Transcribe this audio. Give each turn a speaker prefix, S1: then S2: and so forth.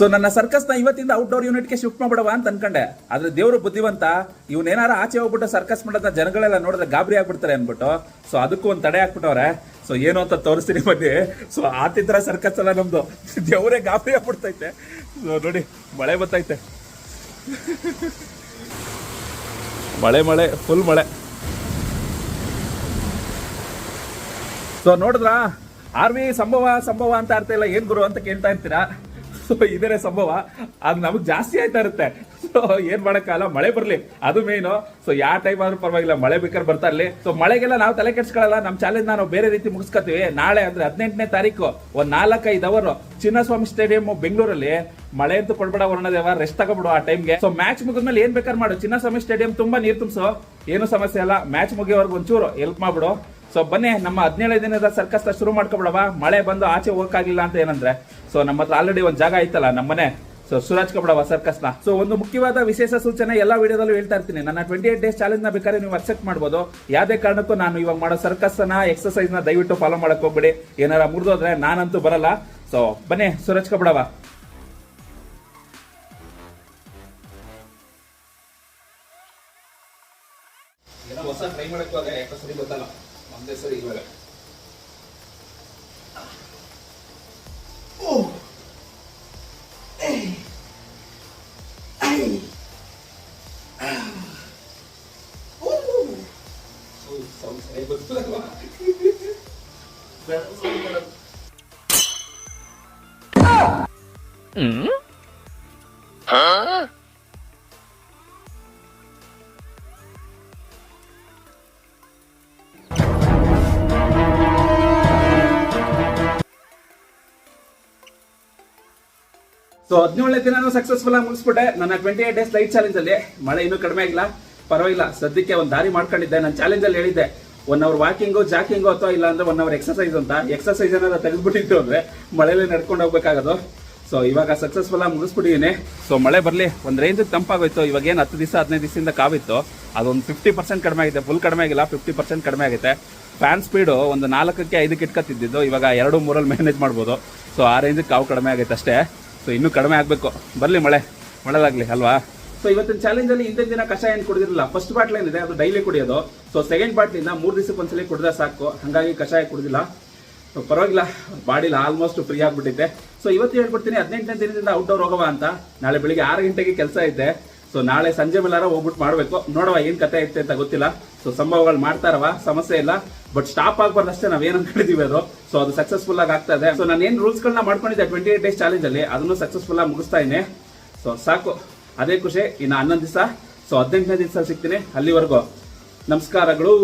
S1: So ನನ್ನ ಸರ್ಕಸ್ನ ಇವತ್ತಿಂದ outdoor ಯೂನಿಟ್ಗೆ ಶಿಫ್ಟ್ ಮಾಡ್ಬಿಡವ ಅಂತ ಅನ್ಕೊಂಡೆ. ಆದ್ರೆ ದೇವರು ಬುದ್ಧಿವಂತ, ಇವನೇನಾರ ಆಚೆ ಹೋಗ್ಬಿಟ್ಟು ಸರ್ಕಸ್ ಮಾಡೋದನ್ನ ಜನಗಳೆಲ್ಲ ನೋಡಿದ್ರೆ ಗಾಬರಿ ಆಗ್ಬಿಡ್ತಾರೆ ಅನ್ಬಿಟ್ಟು. ಸೊ ಅದಕ್ಕೂ ಒಂದು ತಡೆ ಹಾಕ್ಬಿಟ್ಟವ್ರೆ. ಸೊ ಏನು ಅಂತ ತೋರಿಸ್ತೀನಿ ಬನ್ನಿ. ಸೊ ಆತಿದ್ರ ಸರ್ಕಸ್ ಅಲ್ಲ ನಮ್ದು. ದೇವರೇ ಗಾಬರಿ ಆಗ್ಬಿಡ್ತೈತೆ. ಸೊ ನೋಡಿ, ಮಳೆ ಬರ್ತೈತೆ ಮಳೆ ಮಳೆ ಫುಲ್ ಮಳೆ. ಸೊ ನೋಡಿದ್ರಾ? ಆರ್ ವಿ ಸಂಭವ ಸಂಭವ ಅಂತ ಅರ್ಥ ಇಲ್ಲ. ಏನ್ ಗುರು ಅಂತ ಕೇಳ್ತಾ ಇರ್ತೀರಾ? ಸೊ ಇದೇ ಸಂಭವ, ಅದು ನಮಗ್ ಜಾಸ್ತಿ ಆಯ್ತಾ ಇರುತ್ತೆ. ಸೊ ಏನ್ ಮಾಡಕ್ಕಾಗಲ್ಲ ಮಳೆ ಬರ್ಲಿ. ಅದು ಮೇನು ಸೊ ಯಾವ ಟೈಮ್ ಆದ್ರೂ ಪರವಾಗಿಲ್ಲ, ಮಳೆ ಬೇಕಾದ್ರೆ ಬರ್ತಾ ಇರ್ಲಿ. ಸೊ ಮಳೆಗೆಲ್ಲ ನಾವು ತಲೆ ಕೆಡ್ಸ್ಕೊಳ್ಳಲ್ಲ ನಮ್ಮ ಚಾಲೆಂಜ್ ನಾವು ಬೇರೆ ರೀತಿ ಮುಗಿಸ್ಕೊತೀವಿ. ನಾಳೆ ಅಂದ್ರೆ ಹದಿನೆಂಟನೇ ತಾರೀಕು, ಒಂದ್ ನಾಲ್ಕೈದು ಅವರು ಚಿನ್ನಸ್ವಾಮಿ ಸ್ಟೇಡಿಯಂ ಬೆಂಗಳೂರಲ್ಲಿ, ಮಳೆ ಅಂತೂ ಕೊಡ್ಬೇಡ ವರ್ಣದೇವ ರೆಸ್ಟ್ ತಗೋಬಿಡು ಆ ಟೈಮ್ಗೆ ಸೊ ಮ್ಯಾಚ್ ಮುಗಿದ್ಮೇಲೆ ಏನ್ ಬೇಕಾದ್ರೆ ಮಾಡು. ಚಿನ್ನಸ್ವಾಮಿ ಸ್ಟೇಡಿಯಂ ತುಂಬಾ ನೀರ್ ತುಂಬಿಸೋ. ಏನು ಸಮಸ್ಯೆ ಅಲ್ಲ ಮ್ಯಾಚ್ ಮುಗಿಯೋವರೆಗೂ ಒಂಚೂರು ಹೆಲ್ಪ್ ಮಾಡ್ಬಿಡು. ಸೊ ಬನ್ನಿ, ನಮ್ಮ ಹದಿನೇಳು ದಿನದ ಸರ್ಕಸ್ ಶುರು ಮಾಡ್ಕೊಬಿಡವ. ಮಳೆ ಬಂದು ಆಚೆ ಹೋಗಕ್ಕಾಗಿಲ್ಲ ಅಂತ ಏನಂದ್ರೆ ಸೊ ನಮ್ಮ ಹತ್ರ ಆಲ್ರೆಡಿ ಒಂದು ಜಾಗ ಐತಲ್ಲ, ನಮ್ಮನೆ. ಸೊ ಸುರಾಜ್ಕೊಬಿಡವ ಸರ್ಕಸ್ನ. ಸೊ ಒಂದು ಮುಖ್ಯವಾದ ವಿಶೇಷ ಸೂಚನೆ ಎಲ್ಲಾ ವಿಡಿಯೋದಲ್ಲೂ ಹೇಳ್ತಾ ಇರ್ತೀನಿ. ನನ್ನ ಟ್ವೆಂಟಿ ಏಟ್ ಡೇಸ್ ಚಾಲೆಂಜ್ನ ಬೇಕಾದ್ರೆ ನೀವು ಅಕ್ಸೆಪ್ಟ್ ಮಾಡ್ಬೋದು. ಯಾವ್ದೇ ಕಾರಣಕ್ಕೂ ನಾನು ಇವಾಗ ಮಾಡೋ ಸರ್ಕಸ್ನ ಎಕ್ಸರ್ಸೈಸ್ನ ದಯವಿಟ್ಟು ಫಾಲೋ ಮಾಡಕ್ ಹೋಗ್ಬಿಡಿ. ಏನಾರ ಮುರಿದೋದ್ರೆ ನಾನಂತೂ ಬರಲ್ಲ. ಸೊ ಬನ್ನಿ ಸುರಾಜ್ ಕಬಡವ ಹೊಸ ಟ್ರೈ ಮಾಡಕ್ಕೆ ಹೋದ್ರೆ ಸರಿ ಗೊತ್ತಲ್ಲ. でそれ今だおえい。あい。あおおそうそうそうそう
S2: うん？
S1: ಸೊ ಹದಿನೇಳನೇ ದಿನ ಸಕ್ಸಸ್ಫುಲ್ ಆಗಿ ಮುಗಿಸ್ಬಿಟ್ಟೆ. ನನ್ನ twenty eight days light challenge ಅಲ್ಲಿ ಮಳೆ ಇನ್ನೂ ಕಡಿಮೆ ಆಗಿಲ್ಲ. ಪರವಾಗಿಲ್ಲ. ಸದ್ಯಕ್ಕೆ ಒಂದು ದಾರಿ ಮಾಡ್ಕೊಂಡಿದ್ದೆ. ನನ್ನ ಚಾಲೆಂಜ್ ಅಲ್ಲಿ ಹೇಳಿದ್ದೆ ಒನ್ ಅವರ್ ವಾಕಿಂಗು ಜಾಕಿಂಗು ಅಥವಾ ಇಲ್ಲ ಅಂದ್ರೆ ಒನ್ ಅವರ್ ಎಕ್ಸಸೈಸ್ ಅಂತ. ಎಕ್ಸಸೈಸ್ ಏನಾದ್ರು ತೆಗೆದ್ಬಿಟ್ಟಿತ್ತು ಅಂದ್ರೆ ಮಳೆಯಲ್ಲಿ ನಡ್ಕೊಂಡು ಹೋಗ್ಬೇಕಾಗೋದು. ಸೊ ಇವಾಗ ಸಕ್ಸಸ್ಫುಲ್ ಆಗಿ ಮುಗಿಸ್ಬಿಟ್ಟಿದ್ದೀನಿ ಸೊ ಮಳೆ ಬರಲಿ. ಒಂದು ರೇಂಜ್ ತಂಪಾಗೋಯ್ತು. ಇವಾಗ ಏನು ಹತ್ತು ದಿವಸ ಹದಿನೈದು ದಿವಸದಿಂದ ಕಾವಿತ್ತು. ಅದೊಂದು ಫಿಫ್ಟಿ ಪರ್ಸೆಂಟ್ ಕಡಿಮೆ ಆಗಿದೆ. ಫುಲ್ ಕಡಿಮೆ ಆಗಿಲ್ಲ. ಫಿಫ್ಟಿ ಪರ್ಸೆಂಟ್ ಕಡಿಮೆ ಆಗುತ್ತೆ. ಫ್ಯಾನ್ ಸ್ಪೀಡು ಒಂದು ನಾಲ್ಕಕ್ಕೆ ಐದಕ್ಕೆ ಇಟ್ಕೊತಿದ್ದು ಇವಾಗ ಎರಡು ಮೂರಲ್ಲಿ ಮ್ಯಾನೇಜ್ ಮಾಡ್ಬೋದು. ಸೊ ಆ ರೇಂಜಿಗೆ ಕಾವು ಕಡಿಮೆ ಆಗುತ್ತೆ ಅಷ್ಟೇ. ಸೊ ಇನ್ನೂ ಕಡಿಮೆ ಆಗಬೇಕು. ಬರಲಿ ಮಳೆ. ಮಳೆದಾಗ್ಲಿ ಅಲ್ವಾ? ಸೊ ಇವತ್ತಿನ ಚಾಲೆಂಜ್ ಅಲ್ಲಿ ಹಿಂದಿನ ದಿನ ಕಷಾಯ ಏನು ಕುಡಿದಿರಲಿಲ್ಲ? ಫಸ್ಟ್ ಬಾಟ್ಲ್ ಏನಿದೆ, ಅದು ಡೈಲಿ ಕುಡಿಯೋದು. ಸೊ ಸೆಕೆಂಡ್ ಬಾಟ್ಲಿಂದ ಮೂರು ದಿವಸಕ್ಕೆ ಒಂದ್ಸಲಿ ಕುಡಿದ್ರೆ ಸಾಕು. ಹಾಗಾಗಿ ಕಷಾಯ ಕುಡಿದಿಲ್ಲ. ಸೊ ಪರವಾಗಿಲ್ಲ ಬಾಡಿಲ್ಲ ಆಲ್ಮೋಸ್ಟ್ ಫ್ರೀ ಆಗಿಬಿಟ್ಟಿದೆ ಸೊ ಇವತ್ತು ಹೇಳ್ಬಿಡ್ತೀನಿ ಹದಿನೆಂಟನೇ ದಿನದಿಂದ ಔಟ್ಡೋರ್ ಹೋಗವ ಅಂತ. ನಾಳೆ ಬೆಳಿಗ್ಗೆ ಆರು ಗಂಟೆಗೆ ಕೆಲಸ ಐತೆ. ಸೊ ನಾಳೆ ಸಂಜೆ ಮೇಲಾರ ಹೋಗ್ಬಿಟ್ಟು ಮಾಡಬೇಕು. ನೋಡುವ ಏನ್ ಕತೆ ಐತೆ ಅಂತ ಗೊತ್ತಿಲ್ಲ. ಸೊ ಸಂಭವಗಳು ಮಾಡ್ತಾರವ ಸಮಸ್ಯೆ ಇಲ್ಲ. ಬಟ್ ಸ್ಟಾಪ್ ಆಗ್ಬಾರ್ದಷ್ಟೇ ಅಷ್ಟೇ ನಾವ್ ಏನ್ ಅನ್ಕೊಂಡಿದೀವಿ ಅದು. ಸೊ ಅದು ಸಕ್ಸಸ್ಫುಲ್ ಆಗಿ ಆಗ್ತಾ ಇದೆ. ಸೊ ನಾನು ಏನ್ ರೂಲ್ಸ್ ಗಳನ್ನ ಮಾಡ್ಕೊಂಡಿದ್ದೆ ಟ್ವೆಂಟಿ ಏಟ್ ಡೇಸ್ ಚಾಲೆಂಜ್ ಅಲ್ಲಿ, ಅದನ್ನು ಸಕ್ಸಸ್ಫುಲ್ ಆಗಿ ಮುಗಿಸ್ತಾ ಇದ್ದೀನಿ. ಸೊ ಸಾಕು. ಅದೇ ಖುಷಿ. ಇನ್ನು ಹನ್ನೊಂದು ದಿವಸ. ಸೊ ಹದಿನೆಂಟನೇ ದಿವಸ ಸಿಗ್ತೀನಿ. ಅಲ್ಲಿವರೆಗೂ. ನಮಸ್ಕಾರಗಳು.